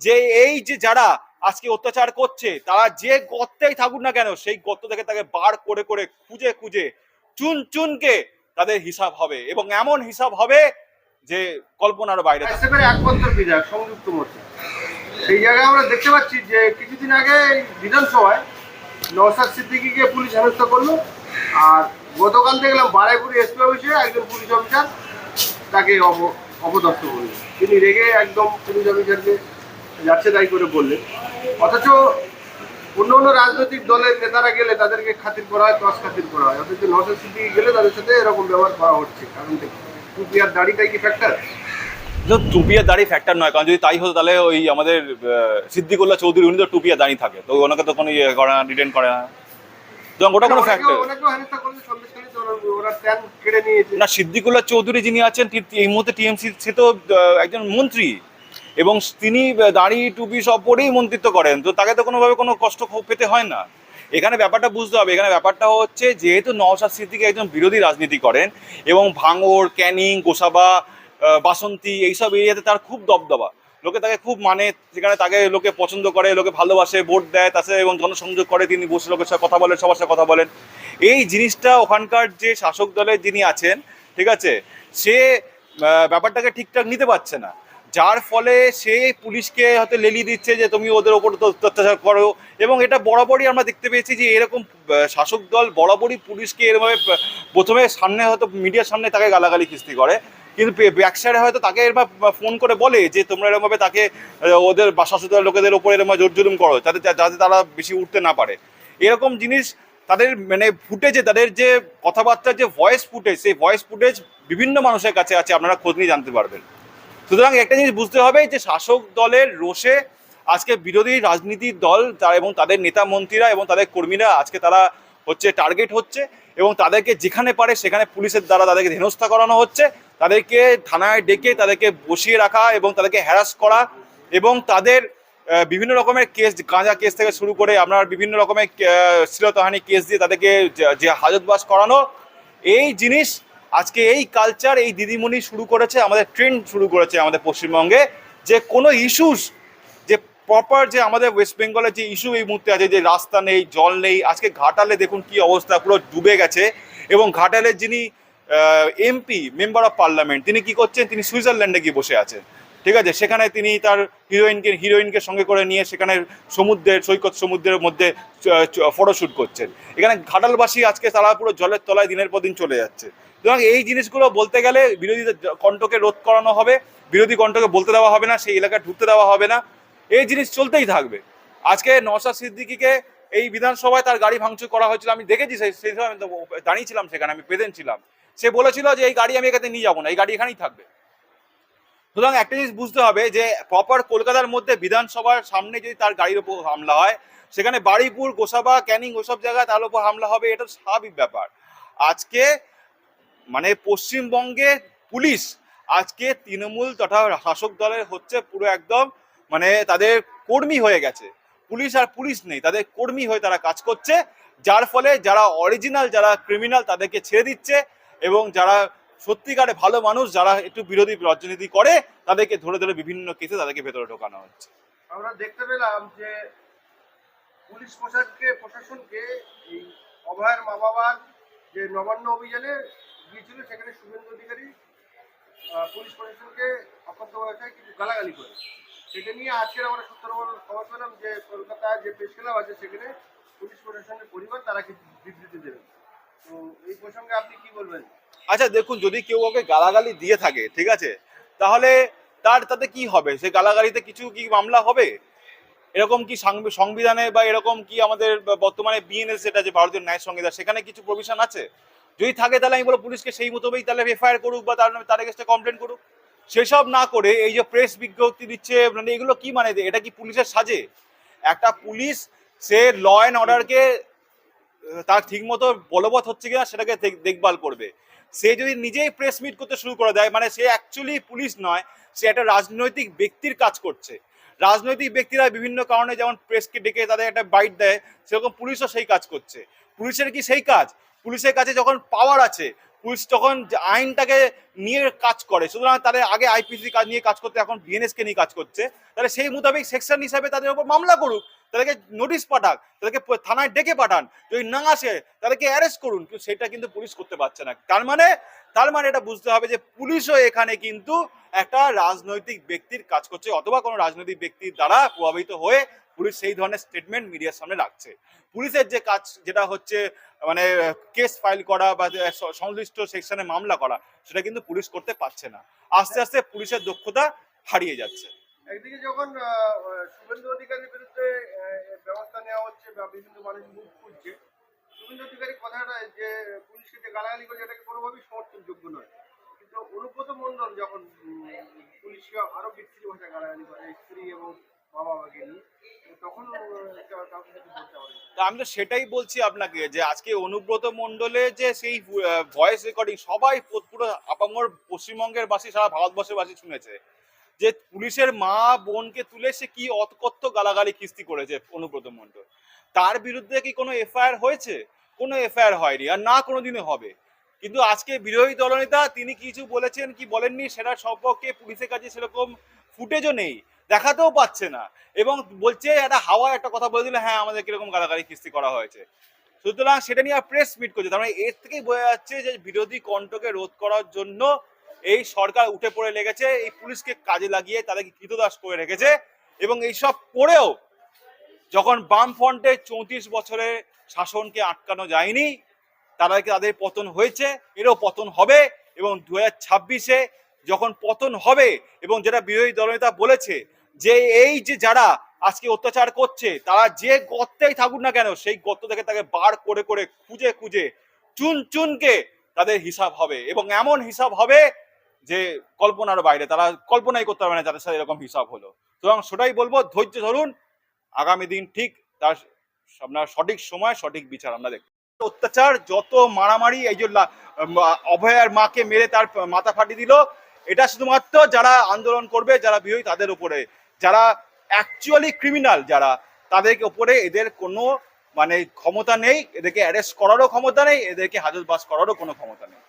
যে এই যে যারা আজকে অত্যাচার করছে, তারা যে গর্তেই থাকুক না কেন, সেই গর্ত থেকে তাকে বার করে করে খুঁজে খুঁজে চুন চুনকে তাদের হিসাব হবে এবং এমন হিসাব হবে যে কল্পনার বাইরে একমাত্র সংযুক্ত মোর্চা। সেই জায়গায় আমরা দেখতে পাচ্ছি যে কিছুদিন আগে বিধানসভায় নওসাদ সিদ্দিকিকে পুলিশ হেনস্থা করল, আর গতকাল দেখলাম বারাইপুর এসপি অফিসে একজন পুলিশ অফিসার তাকে অপ- অপদস্থ করলেন তিনি রেগে একদম পুলিশ অফিসারকে যাচ্ছে তাই করে বললেন অথচ অন্য অন্য রাজনৈতিক দলের নেতারা গেলে তাদেরকে খাতির করা হয় দশ খাতির করা হয়। অথচ নওসাদ সিদ্দিকি গেলে তাদের সাথে এরকম ব্যবহার করা হচ্ছে। কারণ টুপি আর দাড়িটাই কি ফ্যাক্টর তো টুপিয়া দাঁড়িয়ে ফ্যাক্টর নয়। কারণ যদি তাই হতো তাহলে ওই আমাদের আহ, সিদ্দিকুল্লাহ চৌধুরী উনি তো টুপিয়া দাঁড়িয়ে থাকে। তো ওনাকে তো কোনো ইয়ে করে না রিটেন করে না তো ওটা কোনো ফ্যাক্টর না সিদ্দিকুল্লাহ চৌধুরী যিনি আছেন এই মুহূর্তে টিএমসি সে তো একজন মন্ত্রী। এবং তিনি দাড়ি, টুপি সব পরেই মন্ত্রিত্ব করেন। তো তাকে তো কোনোভাবে কোনো কষ্ট পেতে হয় না। এখানে ব্যাপারটা বুঝতে হবে। এখানে ব্যাপারটা হচ্ছে, যেহেতু নওশাদ সিদ্দিকি একজন বিরোধী রাজনীতি করেন এবং ভাঙড়, ক্যানিং, গোসাবা বাসন্তী এইসব এরিয়াতে তার খুব দবদবা। লোকে তাকে খুব মানে সেখানে তাকে লোকে পছন্দ করে, লোকে ভালোবাসে, ভোট দেয়, তার সাথে এবং জনসংযোগ করে, তিনি বসে লোকের সাথে কথা বলেন, সবার সাথে কথা বলেন। এই জিনিসটা ওখানকার যে শাসক দলের যিনি আছেন, ঠিক আছে, সে ব্যাপারটাকে ঠিকঠাক নিতে পারছে না। যার ফলে সে পুলিশকে হয়তো লেলি দিচ্ছে যে তুমি ওদের ওপর অত্যাচার করো। এবং এটা বরাবরই আমরা দেখতে পেয়েছি যে এরকম শাসক দল বরাবরই পুলিশকে এরভাবে প্রথমে সামনে হয়তো মিডিয়ার সামনে তাকে গালাগালি কিস্তি করে। কিন্তু ব্যাকসাইডে হয়তো তাকে এরকম ফোন করে বলে যে তোমরা এরকমভাবে তাকে ওদের শাসক দলের লোকেদের ওপর এরকম জোর জুলুম করো, যাতে যাতে তারা বেশি উঠতে না পারে। এরকম জিনিস তাদের মানে ফুটেজে তাদের যে কথাবার্তার যে ভয়েস ফুটেজ সেই ভয়েস ফুটেজ বিভিন্ন মানুষের কাছে আছে, আপনারা খোঁজ নিয়ে জানতে পারবেন। সুতরাং একটা জিনিস বুঝতে হবে যে শাসক দলের রোষে আজকে বিরোধী রাজনীতির দল তারা এবং তাদের নেতা মন্ত্রীরা এবং তাদের কর্মীরা আজকে তারা হচ্ছে টার্গেট হচ্ছে এবং তাদেরকে যেখানে পারে সেখানে পুলিশের দ্বারা তাদেরকে হেনস্থা করানো হচ্ছে, তাদেরকে থানায় ডেকে তাদেরকে বসিয়ে রাখা এবং তাদেরকে হ্যারাস করা এবং তাদের বিভিন্ন রকমের কেস গাঁজা কেস থেকে শুরু করে আপনার বিভিন্ন রকমের শ্লীলতাহানি কেস দিয়ে তাদেরকে যে হাজতবাস করানো, এই জিনিস আজকে এই কালচার এই দিদিমণি শুরু করেছে, আমাদের ট্রেন্ড শুরু করেছে আমাদের পশ্চিমবঙ্গে। যে কোনো ইস্যুস যে প্রপার যে আমাদের ওয়েস্ট বেঙ্গলের যে ইস্যু এই মুহূর্তে আছে, যে রাস্তা নেই, জল নেই, আজকে ঘাটালে দেখুন কি অবস্থা, পুরো ডুবে গেছে। এবং ঘাটালের যিনি এমপি মেম্বার অফ পার্লামেন্ট তিনি কি করছেন? তিনি সুইজারল্যান্ডে গিয়ে বসে আছেন। ঠিক আছে? সেখানে তিনি তার হিরোইনকে হিরোইনকে সঙ্গে করে নিয়ে সেখানে সমুদ্রের, সৈকত সমুদ্রের মধ্যে ফটোশ্যুট করছেন। এখানে ঘাটালবাসী আজকে তারা পুরো জলের তলায় দিনের পর দিন চলে যাচ্ছে। সুতরাং এই জিনিসগুলো বলতে গেলে বিরোধীদের কণ্ঠকে রোধ করানো হবে। বিরোধী কণ্ঠকে বলতে দেওয়া হবে না, সেই এলাকায় ঢুকতে দেওয়া হবে না। এই জিনিস চলতেই থাকবে। আজকে নওশাদ সিদ্দিকিকে এই বিধানসভায় তার গাড়ি ভাঙচুর করা হয়েছিল। আমি দেখেছি সেই সেই সময় আমি দাঁড়িয়েছিলাম সেখানে, আমি প্রেজেন্ট ছিলাম। সে বলেছিল যে, এই গাড়ি আমি এখানে নিয়ে যাব না, এই গাড়ি এখানেই থাকবে। সুতরাং একটা জিনিস বুঝতে হবে যে প্রপার কলকাতার মধ্যে বিধানসভার সামনে যদি তার গাড়ির উপর হামলা হয়, সেখানে বাড়িপুর, গোসাবা, ক্যানিং ওসব জায়গায় তার উপর হামলা হবে, এটা স্বাভাবিক ব্যাপার। আজকে মানে পশ্চিমবঙ্গে পুলিশ আজকে তৃণমূল তথা শাসক দলের হচ্ছে পুরো একদম মানে তাদের কর্মী হয়ে গেছে। পুলিশ আর পুলিশ নেই, তাদের কর্মী হয়ে তারা কাজ করছে, যার ফলে যারা অরিজিনাল যারা ক্রিমিনাল তাদেরকে ছেড়ে দিচ্ছে এবং যারা সত্যিকারে ভালো মানুষ যারা একটু বিরোধী রাজনীতি করে, তাদেরকে ধরে ধরে বিভিন্ন কেসে তাদেরকে ভেতরে ঢোকানো হচ্ছে। আমরা দেখতে পেলাম যে পুলিশ প্রশাসনকে প্রশাসনকে এই অভয়ের মা বাবার যে নবান্ন অভিযানে গিয়েছিল, সেখানে শুভেন্দু অধিকারী পুলিশ প্রশাসনকে অকথ্য ভাষায় কিছু গালাগালি করে। সেটা নিয়ে আজকের আমরা সূত্র খবর পেলাম যে কলকাতায় যে প্রেস ক্লাব আছে, সেখানে পুলিশ প্রশাসনের পরিবার তারা কিছু বিবৃতি দেবে তো এই প্রসঙ্গে আপনি কি বলবেন? আচ্ছা দেখুন, যদি কেউ ওকে গালাগালি দিয়ে থাকে, ঠিক আছে, তাহলে তার, তাতে কি হবে? সে গালাগালিতে কিছু কি মামলা হবে? এরকম কি সাংবি- সংবিধানে বা এরকম কি আমাদের বর্তমানে বিএনএস যেটা যে ভারতীয় ন্যায় সংহিতা, সেখানে কিছু প্রভিশন আছে? যদি থাকে, তাহলে আমি বলো পুলিশকে সেই মোতাবেক তাহলে এফআইআর করুক বা তার নামে তার এগেস্টে কমপ্লেন করুক। সেসব না করে এই যে প্রেস বিজ্ঞপ্তি দিচ্ছে মানে এগুলো কি মানে? এটা কি পুলিশের সাজে? একটা পুলিশ, সে ল অ্যান্ড অর্ডারকে তার ঠিকমতো বলবৎ হচ্ছে কিনা সেটাকে দেখ- দেখভাল করবে। সে যদি নিজেই প্রেস মিট করতে শুরু করে দেয় মানে সে অ্যাকচুয়ালি পুলিশ নয়, সে একটা রাজনৈতিক ব্যক্তির কাজ করছে। রাজনৈতিক ব্যক্তিরা বিভিন্ন কারণে যেমন প্রেসকে ডেকে তাদের একটা বাইট দেয়, সেরকম পুলিশও সেই কাজ করছে। পুলিশের কি সেই কাজ? পুলিশের কাছে যখন পাওয়ার আছে, পুলিশ তখন আইনটাকে নিয়ে কাজ করে। সুতরাং তাদের আগে আইপিসি কাজ নিয়ে কাজ করতে, এখন বিএনএসকে নিয়ে কাজ করছে। তাহলে সেই মোতাবেক সেকশন হিসাবে তাদের উপর মামলা করুক। তাদেরকে নোটিশ পাঠাক, তাদেরকে থানায় ডেকে পাঠান, যদি না আসে তাদেরকে অ্যারেস্ট করুন, কিন্তু সেটা কিন্তু পুলিশ করতে পারছে না। তার মানে তার মানে এটা বুঝতে হবে যে পুলিশও এখানে কিন্তু একটা রাজনৈতিক ব্যক্তির কাজ করছে, অথবা কোনো রাজনৈতিক ব্যক্তির দ্বারা প্রভাবিত হয়ে পুলিশ সেই ধরনের স্টেটমেন্ট মিডিয়ার সামনে রাখছে। পুলিশের যে কাজ, যেটা হচ্ছে মানে কেস ফাইল করা বা সংশ্লিষ্ট সেকশনে মামলা করা, সেটা কিন্তু পুলিশ করতে পারছে না। আস্তে আস্তে পুলিশের দক্ষতা হারিয়ে যাচ্ছে। একদিকে যখন শুভেন্দু অধিকারীর বিরুদ্ধে ব্যবস্থা নেওয়া হচ্ছে বা বিভিন্ন মানুষ মুখ খুঁজছে, শুভেন্দু অধিকারী কথাটা যে পুলিশকে যে গালাগালি করে এটাকে কোনোভাবেই সমর্থনযোগ্য নয়। কিন্তু অনুব্রত মণ্ডল যখন পুলিশকে আরও বিচ্ছিরি ভাষা গালাগালি করে, স্ত্রী এবং বাবা মাকে নিয়ে আমি তো সেটাই বলছি আপনাকে যে আজকে অনুব্রত মণ্ডলে যে সেই ভয়েস রেকর্ডিং সবাই পুরো আপামর পশ্চিমবঙ্গের বাসী, সারা ভারতবর্ষের বাসী শুনেছে। যে পুলিশের মা বোনকে তুলে সে কি অতকত্ত গালাগালি কিস্তি করেছে অনুব্রত মণ্ডল? তার বিরুদ্ধে কি কোনো এফআইআর হয়েছে? কোনো এফআইআর হয়নি আর না কোনোদিনও হবে। কিন্তু আজকে বিরোধী দলনেতা তিনি কিছু বলেছেন কি বলেননি সেটা সম্পর্কে পুলিশের কাছে সেরকম ফুটেজও নেই, দেখাতেও পাচ্ছে না। এবং বলছে একটা হাওয়া একটা কথা বলে দিলে হ্যাঁ আমাদের কীরকম গালাগালি কিস্তি করা হয়েছে। সুতরাং সেটা নিয়ে আর প্রেস মিট করছে তার মানে এর থেকেই বোঝা যাচ্ছে যে বিরোধী কণ্ঠকে রোধ করার জন্য এই সরকার উঠে পড়ে লেগেছে, এই পুলিশকে কাজে লাগিয়ে তাদেরকে কৃতদাস করে রেখেছে এবং এইসব করেও যখন বামফ্রন্টের চৌত্রিশ বছরের শাসনকে আটকানো যায়নি, তাদেরকে তাদের পতন হয়েছে, এরও পতন হবে এবং দু ছাব্বিশে যখন পতন হবে এবং যেটা বিরোধী দলনেতা বলেছে যে এই যে যারা আজকে অত্যাচার করছে, তারা যে গর্তেই থাকুক না কেন, সেই গর্ত থেকে তাকে বার করে করে খুঁজে খুঁজে চুন চুনকে তাদের হিসাব হবে এবং এমন হিসাব হবে যে কল্পনার বাইরে, তারা কল্পনাই করতে পারবে না যাদের সাথে এরকম হিসাব হলো। সুতরাং সেটাই বলব, ধৈর্য ধরুন, আগামী দিন ঠিক তার আপনার সঠিক সময়, সঠিক বিচার আমরা দেখব। অত্যাচার, যত মারামারি, এই যে অভয়ার মাকে মেরে তার মাথা ফাটিয়ে দিল, এটা শুধুমাত্র যারা আন্দোলন করবে, যারা বিরোধী, তাদের উপরে। যারা অ্যাকচুয়ালি ক্রিমিনাল যারা, তাদেরকে উপরে এদের কোনো মানে ক্ষমতা নেই, এদেরকে অ্যারেস্ট করারও ক্ষমতা নেই, এদেরকে হাজতবাস করারও কোনো ক্ষমতা নেই।